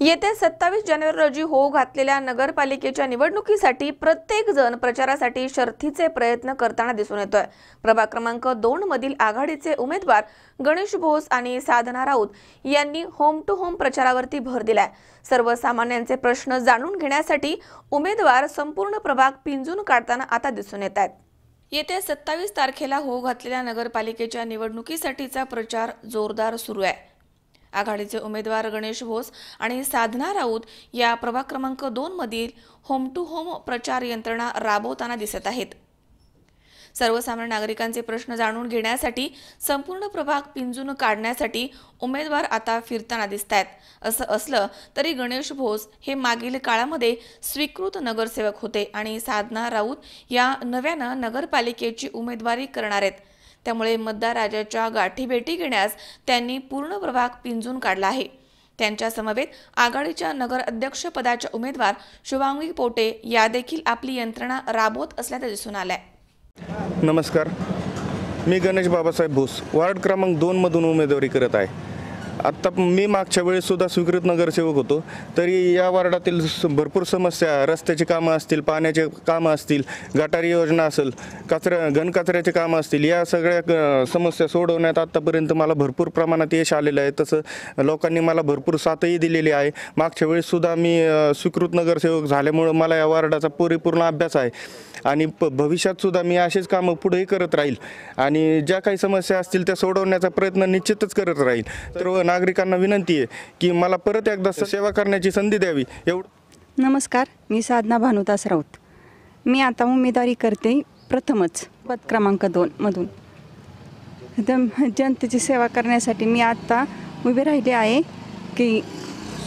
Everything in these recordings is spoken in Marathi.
येत्या सत्तावीस जानेवारी रोजी होऊ घातलेल्या नगरपालिकेच्या निवडणुकीसाठी प्रत्येक जण प्रचारासाठी शर्थीचे प्रयत्न करताना दिसून येतोय. प्रभाग क्रमांक दोन मधील आघाडीचे उमेदवार गणेश भोस आणि साधना राऊत यांनी होम टू होम प्रचारावरती भर दिलाय. सर्वसामान्यांचे प्रश्न जाणून घेण्यासाठी उमेदवार संपूर्ण प्रभाग पिंजून काढताना आता दिसून येत आहेत. येत्या सत्तावीस तारखेला होऊ घातलेल्या नगरपालिकेच्या निवडणुकीसाठीचा प्रचार जोरदार सुरू आहे. आघाडीचे उमेदवार गणेश भोस आणि साधना राऊत या प्रभाग क्रमांक दोन मधील होम टू होम प्रचार यंत्रणा राबवताना दिसत आहेत. सर्वसामान्य नागरिकांचे प्रश्न जाणून घेण्यासाठी संपूर्ण प्रभाग पिंजून काढण्यासाठी उमेदवार आता फिरताना दिसत आहेत असं असलं तरी गणेश भोस हे मागील काळामध्ये स्वीकृत नगरसेवक होते आणि साधना राऊत या नव्यानं नगरपालिकेची उमेदवारी करणार आहेत. त्यामुळे मतदार राजाच्या गाठीभेटी घेण्यास त्यांनी पूर्ण प्रभाग पिंजून काढला आहे. त्यांच्या समवेत आघाडीच्या नगराध्यक्षपदाच्या उमेदवार शुभांगी पोटे या देखील आपली यंत्रणा राबवत असल्याचं दिसून आलंय. नमस्कार. मी गणेश बाबासाहेब भोस. वार्ड क्रमांक दोनमधून उमेदवारी करत आहे. आत्ता मी मागच्या वेळेससुद्धा स्वीकृत नगरसेवक होतो. तरी या वार्डातील भरपूर समस्या रस्त्याची कामं असतील पाण्याचे कामं असतील गटारी योजना असेल कचऱ्या घनकचऱ्याचे कामं असतील या सगळ्या समस्या सोडवण्यात आत्तापर्यंत मला भरपूर प्रमाणात यश आलेलं आहे. तसं लोकांनी मला भरपूर साथही दिलेली आहे. मागच्या वेळेससुद्धा मी स्वीकृत नगरसेवक झाल्यामुळं मला या वार्डाचा परिपूर्ण अभ्यास आहे. आणि प भविष्यातसुद्धा मी असेच कामं पुढेही करत राहील. आणि ज्या काही समस्या असतील त्या सोडवण्याचा प्रयत्न निश्चितच करत राहील. तर नागरिकांना विनंती आहे की मला परत एकदा सेवा करण्याची संधी द्यावी. एवढं नमस्कार मी साधना भानुदास राऊत. मी आता उमेदवारी करते प्रथमच पद क्रमांक दोनमधून जनतेची सेवा करण्यासाठी मी आत्ता उभी राहिली आहे की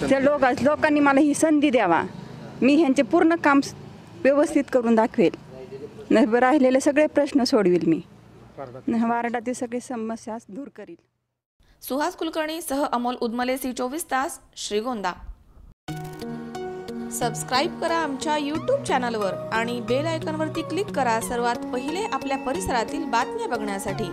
त्या लोक लोकांनी मला ही संधी द्यावा. मी ह्यांचे पूर्ण काम व्यवस्थित करून दाखवेल. राहिलेले सगळे प्रश्न सोडवेल मी. वार्डातील सगळी समस्या दूर करील. सुहास कुलकर्णी सह अमोल उदमले सी चोवीस तास श्रीगोंदा. सबस्क्राईब करा आमच्या यूट्यूब चॅनलवर आणि बेल आयकॉनवरती क्लिक करा सर्वात पहिले आपल्या परिसरातील बातम्या बघण्यासाठी.